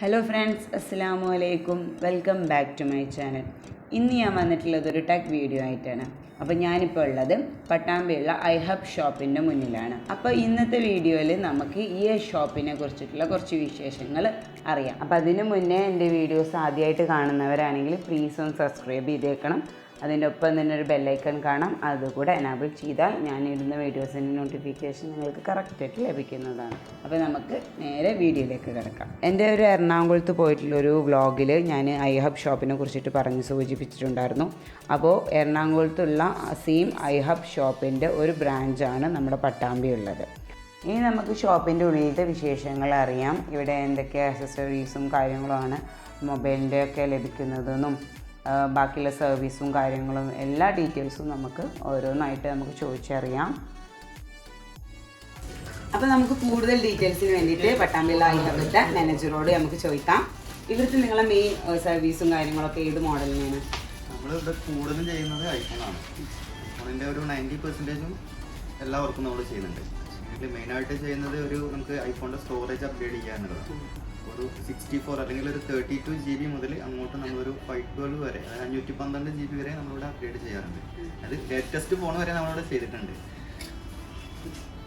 Hello friends അസ്സാമു അലൈക്കും welcome back to my channel ഇന്ന് ഞാൻ വന്നിട്ടുള്ളത് ഒരു ടെക് വീഡിയോ ആയിട്ടാണ്. അപ്പോൾ ഞാനിപ്പോൾ ഉള്ളത് പട്ടാമ്പിയുള്ള ഐ ഹബ് ഷോപ്പിന്റെ മുന്നിലാണ്. അപ്പോൾ ഇന്നത്തെ വീഡിയോയിൽ നമുക്ക് ഈ ഷോപ്പിനെ കുറിച്ചിട്ടുള്ള കുറച്ച് വിശേഷങ്ങൾ അറിയാം. അപ്പോൾ അതിനു മുന്നേ എന്റെ വീഡിയോസ് ആദ്യമായിട്ട് കാണുന്നവരാണെങ്കിൽ പ്ലീസ് ഒന്ന് സബ്സ്ക്രൈബ് ചെയ്തേക്കണം. അതിന്റെ ഒപ്പം തന്നെ ഒരു ബെല്ലൈക്കൺ കാണാം. അതുകൂടെ എനാബിൾ ചെയ്താൽ ഞാൻ ഇടുന്ന വീഡിയോസിന്റെ നോട്ടിഫിക്കേഷൻ നിങ്ങൾക്ക് കറക്റ്റായിട്ട് ലഭിക്കുന്നതാണ്. അപ്പോൾ നമുക്ക് നേരെ വീഡിയോയിലേക്ക് കിടക്കാം. എന്റെ ഒരു എറണാകുളത്ത് പോയിട്ടുള്ള ഒരു വ്ളോഗിൽ ഞാൻ ഐ ഹബ് ഷോപ്പിനെ കുറിച്ചിട്ട് പറഞ്ഞ് സൂചിപ്പിച്ചിട്ടുണ്ടായിരുന്നു. അപ്പോൾ എറണാകുളത്തുള്ള സെയിം ഐ ഹബ് ഷോപ്പിന്റെ ഒരു ബ്രാഞ്ചാണ് നമ്മുടെ പട്ടാമ്പി ഉള്ളത്. ഇനി നമുക്ക് ഷോപ്പിന്റെ ഉള്ളിലത്തെ വിശേഷങ്ങൾ അറിയാം. ഇവിടെ എന്തൊക്കെ അക്സസറീസും കാര്യങ്ങളുമാണ് മൊബൈലിന്റെ ഒക്കെ ലഭിക്കുന്നതെന്നും ബാക്കിയുള്ള സർവീസും കാര്യങ്ങളും എല്ലാ ഡീറ്റെയിൽസും നമുക്ക് ഓരോന്നായിട്ട് നമുക്ക് ചോദിച്ചറിയാം. അപ്പോൾ നമുക്ക് കൂടുതൽ ഡീറ്റെയിൽസിന് വേണ്ടിയിട്ട് പട്ടാമ്പിള്ള ഇവിടുത്തെ മാനേജറോട് നമുക്ക് ചോദിക്കാം. ഇവിടുത്തെ നിങ്ങളെ മെയിൻ സർവീസും കാര്യങ്ങളൊക്കെ ഏത് മോഡലിനാണ്? നമ്മളിവിടെ കൂടുതലും ചെയ്യുന്നത് ഐഫോണാണ് ഐഫോണിന്റെ ഒരു നയന്റി പെർസെന്റേജും എല്ലാ വർക്കും നമ്മൾ ചെയ്യുന്നുണ്ട്. ഇതിൽ മെയിനായിട്ട് ചെയ്യുന്നത് ഒരു നമുക്ക് ഐഫോണിന്റെ സ്റ്റോറേജ് അപ്ഗ്രേഡ് ചെയ്യാനുള്ളതാണ്. ഒരു സിക്സ്റ്റി ഫോർ അല്ലെങ്കിൽ ഒരു തേർട്ടി ടു ജി ബി മുതൽ അങ്ങോട്ട് നമ്മളൊരു ഫൈവ് ട്വൽവ് വരെ അതായത് അഞ്ഞൂറ്റി പന്ത്രണ്ട് ജി ബി വരെ നമ്മളിവിടെ അപ്ഗ്രേഡ് ചെയ്യാറുണ്ട്. അത് ലേറ്റസ്റ്റ് ഫോൺ വരെ നമ്മളിവിടെ ചെയ്തിട്ടുണ്ട്.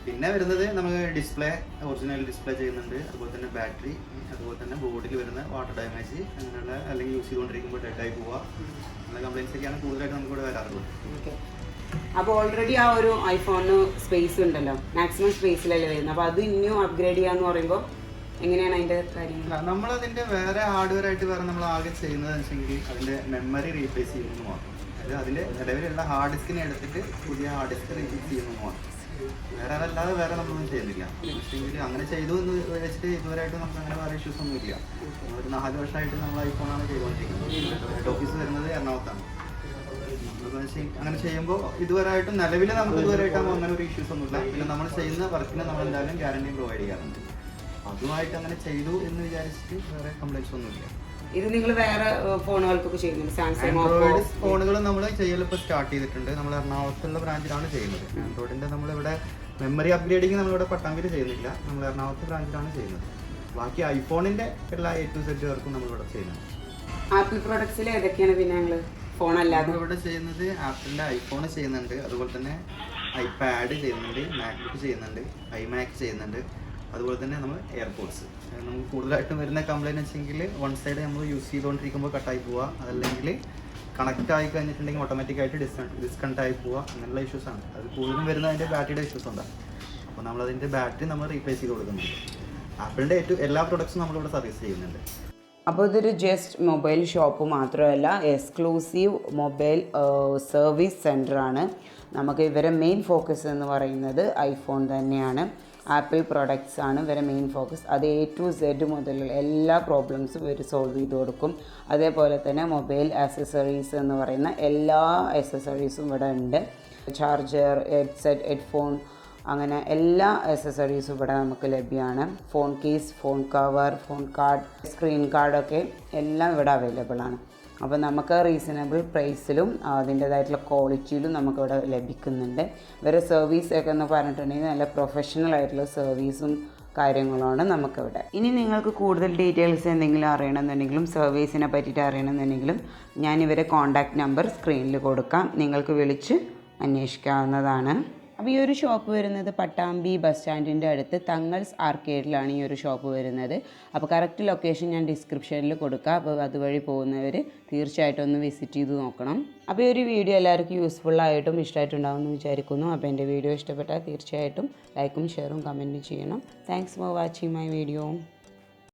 പിന്നെ വരുന്നത് നമുക്ക് ഡിസ്പ്ലേ ഒറിജിനൽ ഡിസ്പ്ലേ ചെയ്യുന്നുണ്ട്. അതുപോലെ തന്നെ ബാറ്ററി അതുപോലെ തന്നെ ബോർഡിൽ വരുന്ന വാട്ടർ ഡാമേജ് അങ്ങനെയുള്ള അല്ലെങ്കിൽ യൂസ് ചെയ്തുകൊണ്ടിരിക്കുമ്പോൾ ഡെഡായി പോവുക. അങ്ങനെ കംപ്ലൈൻസ് ഒക്കെയാണ് കൂടുതലായിട്ട് നമുക്ക് ഇവിടെ വരാറുള്ളത് അപ്പോൾ ഓൾറെഡി ആ ഒരു ഐഫോണിന് സ്പേസ് ഉണ്ടല്ലോ. മാക്സിമം സ്പേസിലല്ലേ വരുന്നത്. അപ്പോൾ അത് ഇനിയും അപ്ഗ്രേഡ് ചെയ്യാന്ന് പറയുമ്പോൾ എങ്ങനെയാണ് അതിന്റെ കാര്യങ്ങൾ? നമ്മൾ അതിന്റെ വേറെ ഹാർഡ്വെയർ ആയിട്ട് വേറെ നമ്മൾ ആകെ ചെയ്യുന്നത് അതിന്റെ മെമ്മറി റീപ്ലേസ് ചെയ്യുന്നത് മാത്രം. അതായത് അതിന്റെ നിലവിലുള്ള ഹാർഡ് ഡിസ്കിനെ എടുത്തിട്ട് പുതിയ ഹാർഡ് ഡിസ്ക് റീപ്ലേസ് ചെയ്യുന്നത് മാത്രം. വേറെ അതല്ലാതെ വേറെ നമ്മളൊന്നും ചെയ്യുന്നില്ല. പക്ഷേങ്കിൽ അങ്ങനെ ചെയ്തു എന്ന് വെച്ചിട്ട് ഇതുവരെയായിട്ട് നമുക്ക് അങ്ങനെ വേറെ ഇഷ്യൂസ് ഒന്നും ഇല്ല. ഒരു നാല് വർഷമായിട്ട് നമ്മൾ ഐഫോണാണ് ചെയ്തുകൊണ്ടിരിക്കുന്നത്. ഹെഡ് ഓഫീസ് വരുന്നത് എറണാകുളത്താണ്. അങ്ങനെ ചെയ്യുമ്പോൾ ഇതുവരെയായിട്ടും നിലവിൽ നമുക്ക് ഇതുവരെയായിട്ടും അങ്ങനെ ഒരു ഇഷ്യൂസ് ഒന്നുമില്ല. പിന്നെ നമ്മൾ ചെയ്യുന്ന വർക്കിന് നമ്മൾ എന്തായാലും ഗ്യാരണ്ടി പ്രൊവൈഡ് ചെയ്യാറുണ്ട്. അതുമായിട്ട് അങ്ങനെ ചെയ്തു എന്ന് വിചാരിച്ചിട്ട് വേറെ കംപ്ലൈൻസ് ഒന്നുമില്ല. ഇത് നിങ്ങൾ വേറെ ഫോണുകൾക്കൊക്കെ ചെയ്യുന്നുണ്ട് സാംസങ് ആൻഡ്രോയിഡ് ഫോണുകൾ നമ്മൾ ചെയ്യലിപ്പോൾ സ്റ്റാർട്ട് ചെയ്തിട്ടുണ്ട്. നമ്മൾ എറണാകുളത്തുള്ള ബ്രാഞ്ചിലാണ് ചെയ്യുന്നത്. ആൻഡ്രോയിഡിന്റെ നമ്മളിവിടെ മെമ്മറി അപ്ഗ്രേഡിങ് നമ്മളിവിടെ പട്ടാമ്പിയിൽ ചെയ്യുന്നില്ല. നമ്മൾ എറണാകുളത്ത് ബ്രാഞ്ചിലാണ് ചെയ്യുന്നത്. ബാക്കി ഐഫോണിന്റെ എല്ലാ എ ടു സെറ്റ് വർക്കും നമ്മളിവിടെ ചെയ്യുന്നത് ആപ്പിൾ പ്രൊഡക്ട്സിൽ ഏതൊക്കെയാണ് പിന്നെ ഞങ്ങൾ ഫോൺ അല്ലാതെ ഇവിടെ ചെയ്യുന്നത് ആപ്പിളിന്റെ ഐഫോൺ ചെയ്യുന്നുണ്ട്. അതുപോലെ തന്നെ ഐപാഡ് ചെയ്യുന്നുണ്ട് മാക്ബുക്ക് ചെയ്യുന്നുണ്ട് ഐമാക് ചെയ്യുന്നുണ്ട്. അതുപോലെ തന്നെ നമ്മൾ എയർപോർട്സ് നമുക്ക് കൂടുതലായിട്ടും വരുന്ന കംപ്ലൈന്റ് വെച്ചെങ്കിൽ വൺ സൈഡ് നമ്മൾ യൂസ് ചെയ്തുകൊണ്ടിരിക്കുമ്പോൾ കട്ടായി പോവുക അതല്ലെങ്കിൽ കണക്റ്റ് ആയി കഴിഞ്ഞിട്ടുണ്ടെങ്കിൽ ഓട്ടോമാറ്റിക്കായിട്ട് ഡിസ് ഡിസ്കണക്ട് ആയി പോവുക അങ്ങനെയുള്ള ഇഷ്യൂസ് ആണ്. അത് കൂടുതലും വരുന്ന അതിന്റെ ബാറ്ററിയുടെ ഇഷ്യൂസ് ഉണ്ടാകും അപ്പോൾ നമ്മൾ അതിന്റെ ബാറ്ററി നമ്മൾ റീപ്ലേസ് ചെയ്ത് കൊടുക്കുന്നുണ്ട്. ആപ്പിളിന്റെ ഏറ്റവും എല്ലാ പ്രൊഡക്ട്സും നമ്മളിവിടെ സർവീസ് ചെയ്യുന്നുണ്ട്. അപ്പോൾ ഇതൊരു ജസ്റ്റ് മൊബൈൽ ഷോപ്പ് മാത്രമല്ല എക്സ്ക്ലൂസീവ് മൊബൈൽ സർവീസ് സെന്ററാണ് നമുക്ക് ഇവരെ മെയിൻ ഫോക്കസ് എന്ന് പറയുന്നത് ഐഫോൺ തന്നെയാണ്. ആപ്പിൾ പ്രൊഡക്ട്സ് ആണ് ഇവരെ മെയിൻ ഫോക്കസ് അത് എ ടു സെഡ് മുതലുള്ള എല്ലാ പ്രോബ്ലംസും ഇവർ സോൾവ് ചെയ്ത് കൊടുക്കും. അതേപോലെ തന്നെ മൊബൈൽ ആക്സസറീസ് എന്ന് പറയുന്ന എല്ലാ ആക്സസറീസും ഇവിടെ ഉണ്ട്. ചാർജർ ഹെഡ്സെറ്റ് ഹെഡ്ഫോൺ അങ്ങനെ എല്ലാ ആക്സസറീസും ഇവിടെ നമുക്ക് ലഭ്യമാണ് phone case phone cover phone card screen കാർഡൊക്കെ എല്ലാം ഇവിടെ അവൈലബിൾ ആണ്. അപ്പോൾ നമുക്ക് റീസണബിൾ പ്രൈസിലും അതിന്റേതായിട്ടുള്ള ക്വാളിറ്റിയിലും നമുക്കിവിടെ ലഭിക്കുന്നുണ്ട്. ഇവരെ സർവീസൊക്കെ എന്ന് പറഞ്ഞിട്ടുണ്ടെങ്കിൽ നല്ല പ്രൊഫഷണൽ ആയിട്ടുള്ള സർവീസും കാര്യങ്ങളാണ് നമുക്കിവിടെ. ഇനി നിങ്ങൾക്ക് കൂടുതൽ ഡീറ്റെയിൽസ് എന്തെങ്കിലും അറിയണമെന്നുണ്ടെങ്കിലും സർവീസിനെ പറ്റിയിട്ട് അറിയണമെന്നുണ്ടെങ്കിലും ഞാൻ ഇവരെ കോൺടാക്റ്റ് നമ്പർ സ്ക്രീനിൽ കൊടുക്കാം. നിങ്ങൾക്ക് വിളിച്ച് അന്വേഷിക്കാവുന്നതാണ്. അപ്പോൾ ഈ ഒരു ഷോപ്പ് വരുന്നത് പട്ടാമ്പി ബസ് സ്റ്റാൻഡിന്റെ അടുത്ത് തങ്ങൾസ് ആർക്കേഡിലാണ് ഈ ഒരു ഷോപ്പ് വരുന്നത്. അപ്പോൾ കറക്റ്റ് ലൊക്കേഷൻ ഞാൻ ഡിസ്ക്രിപ്ഷനിൽ കൊടുക്കാം. അപ്പോൾ അതുവഴി പോകുന്നവർ തീർച്ചയായിട്ടും ഒന്ന് വിസിറ്റ് ചെയ്ത് നോക്കണം. അപ്പോൾ ഈ ഒരു വീഡിയോ എല്ലാവർക്കും യൂസ്ഫുൾ ആയിട്ടും ഇഷ്ടമായിട്ടുണ്ടാവും എന്ന് വിചാരിക്കുന്നു. അപ്പോൾ എന്റെ വീഡിയോ ഇഷ്ടപ്പെട്ടാൽ തീർച്ചയായിട്ടും ലൈക്കും ഷെയറും കമന്റും ചെയ്യണം. Thanks for watching my video